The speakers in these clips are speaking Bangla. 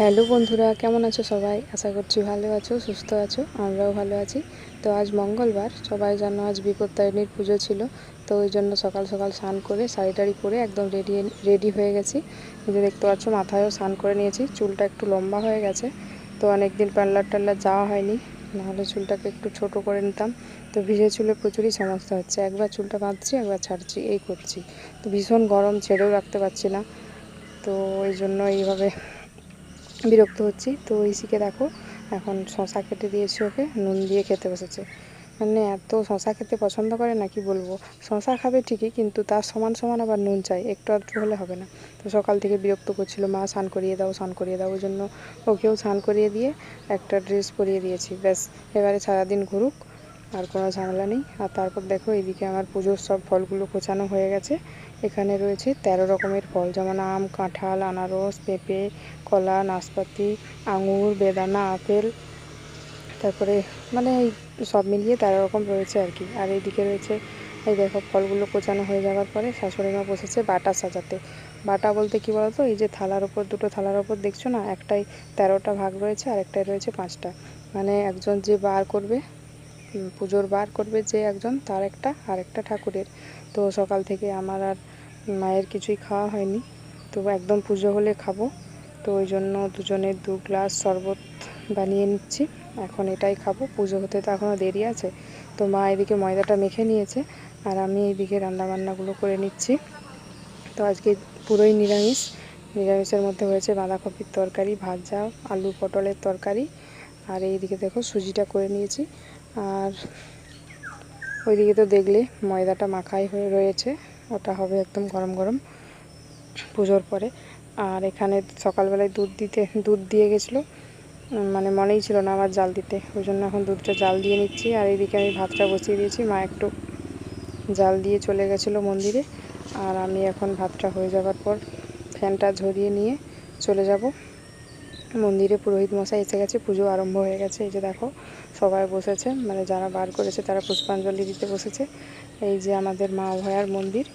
হ্যালো বন্ধুরা, কেমন আছো সবাই? আশা করছি ভালো আছো, সুস্থ আছো, আমরাও ভালো আছি। তো আজ মঙ্গলবার, সবাই জানো আজ বিপত্তারিণীর পুজো ছিল, তো ওই জন্য সকাল সকাল স্নান করে, শাড়ি টাড়ি পরে একদম রেডি রেডি হয়ে গেছি। যে দেখতে পাচ্ছ, মাথায়ও স্নান করে নিয়েছি, চুলটা একটু লম্বা হয়ে গেছে, তো অনেক দিন পার্লার টার্লার যাওয়া হয়নি, নাহলে চুলটাকে একটু ছোট করে নিতাম। তো ভিজে চুলে প্রচুরই সমস্যা হচ্ছে, একবার চুলটা বাঁধছি, একবার ছাড়ছি, এই করছি। তো ভীষণ গরম, ছেড়েও রাখতে পারছি না। তো ওই জন্য এইভাবে বিরক্ত হচ্ছি। তো ঐশীকে দেখো, এখন শশা কেটে দিয়েছি ওকে, নুন দিয়ে খেতে বসেছে। মানে এত শশা খেতে পছন্দ করে না, কি বলব? শশা খাবে ঠিকই, কিন্তু তার সমান সমান আবার নুন চাই, একটু আধটু হলে হবে না। তো সকাল থেকে বিরক্ত করছিল, মা, স্নান করিয়ে দাও, স্নান করিয়ে দাও। ওই জন্য ওকেও স্নান করিয়ে দিয়ে একটা ড্রেস পরিয়ে দিয়েছি। ব্যাস, এবারে সারাদিন ঘুরুক। আর কোনো ঝামেলা নেই। আর তারপর দেখো এদিকে আমার পুজোর সব ফলগুলো কোচানো হয়ে গেছে। এখানে রয়েছে তেরো রকমের ফল, যেমন আম, কাঁঠাল, আনারস, পেঁপে, কলা, নাশপাতি, আঙুর, বেদানা, আপেল। তারপরে মানে এই সব মিলিয়ে তেরো রকম রয়েছে আর কি। আর এইদিকে রয়েছে, এই দেখো ফলগুলো কোচানো হয়ে যাওয়ার পরে শাশুড়ি মা বসেছে বাটা সাজাতে। বাটা বলতে কি বলতো? এই যে থালার ওপর, দুটো থালার ওপর দেখছ না? একটাই তেরোটা ভাগ রয়েছে আর একটাই রয়েছে পাঁচটা। মানে একজন যে বার করবে পুজোর বার করবে যে একজন, তার একটা, আর একটা ঠাকুরের। তো সকাল থেকে আমার আর মায়ের কিছুই খাওয়া হয়নি। তো একদম পুজো হলে খাব। তো ওই জন্য দুজনের দু গ্লাস শরবত বানিয়ে নিচ্ছি। এখন এটাই খাব। পুজো হতে তো এখনও দেরি আছে। তো মা এদিকে ময়দাটা মেখে নিয়েছে, আর আমি এইদিকে রান্নাবান্নাগুলো করে নিচ্ছি। তো আজকে পুরোই নিরামিষ। নিরামিষের মধ্যে হয়েছে বাঁধাকপির তরকারি, ভাজা, আলু পটলের তরকারি। আর এইদিকে দেখো সুজিটা করে নিয়েছি। আর ওইদিকে তো দেখলে ময়দাটা মাখাই হয়ে রয়েছে। ওটা হবে একদম গরম গরম পুজোর পরে। আর এখানে সকালবেলায় দুধ দিতে, দুধ দিয়ে গেছিল। মানে মনেই ছিল না আমার জাল দিতে। ওই জন্য এখন দুধটা জাল দিয়ে নিচ্ছি। আর এইদিকে আমি ভাতটা বসিয়ে দিয়েছি। মা একটু জাল দিয়ে চলে গেছিল মন্দিরে। আর আমি এখন ভাতটা হয়ে যাওয়ার পর ফ্যানটা ঝরিয়ে নিয়ে চলে যাব। মন্দিরে পুরোহিত মশাই এসে গেছে, পুজো আরম্ভ হয়ে গেছে। এই যে দেখো, সবাই বসেছে মানে যারা বার করেছে তারা পুষ্পাঞ্জলি দিতে বসেছে। এই যে আমাদের মা অভয়ার মন্দির,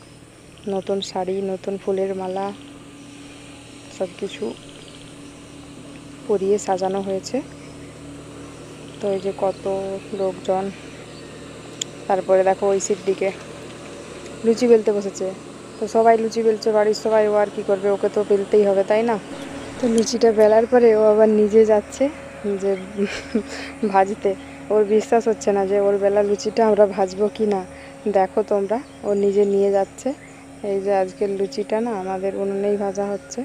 নতুন শাড়ি, নতুন ফুলের মালা সব কিছু পরিয়ে সাজানো হয়েছে। তো এই যে কত লোকজন, তারপরে দেখো ওই সিট দিকে লুচি বেলতে বসেছে। তো সবাই লুচি বেলছে, বাড়ির সবাই ও আর কী করবে, ওকে তো বেলতেই হবে, তাই না? তো লুচিটা বেলার পরে ও আবার নিজে যাচ্ছে যে ভাজতে। ওর বিশ্বাস হচ্ছে না যে ওর বেলা লুচিটা আমরা ভাজবো কি না। দেখো তোমরা, ও নিজে নিয়ে যাচ্ছে। এই যে আজকের লুচিটা না, আমাদের উনুনেই ভাজা হচ্ছে।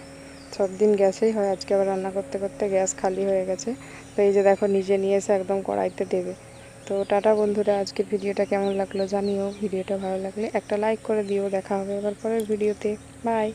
সব দিন গ্যাসেই হয়, আজকে আবার রান্না করতে করতে গ্যাস খালি হয়ে গেছে। তো এই যে দেখো, নিজে নিয়ে এসে একদম কড়াইতে দেবে। তো টাটা বন্ধুরা, আজকের ভিডিওটা কেমন লাগল জানিও। ভিডিওটা ভালো লাগলে একটা লাইক করে দিও। দেখা হবে এবার পরের ভিডিওতে। বাই।